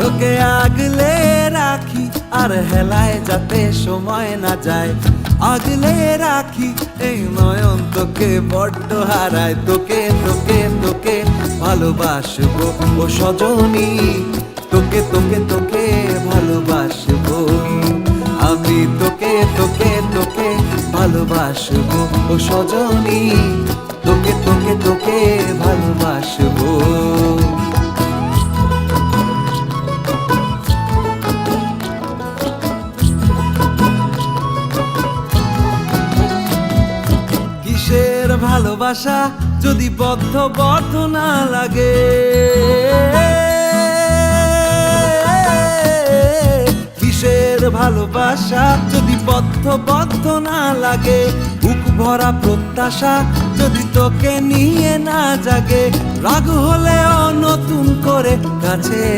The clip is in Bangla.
তোকে আগলে রাখি, আর হেলায় যাতে সময় না যায়। আগলে রাখি, এই নয়ন তোকে বড্ড হারায়। তোকে তোকে তোকে ভালোবাসবো ও সজনী। তোকে তোকে তোকে ভালোবাসবো। আমি তোকে তোকে তোকে ভালোবাসবো ও সজনী। ভালোবাসা যদি বদ্ধ বদ্ধ না লাগে। কিসের ভালোবাসা যদি বদ্ধ বদ্ধ না লাগে? বুক ভরা প্রত্যাশা যদি তোকে নিয়ে না জাগে। রাগ হলেও নতুন করে কাছে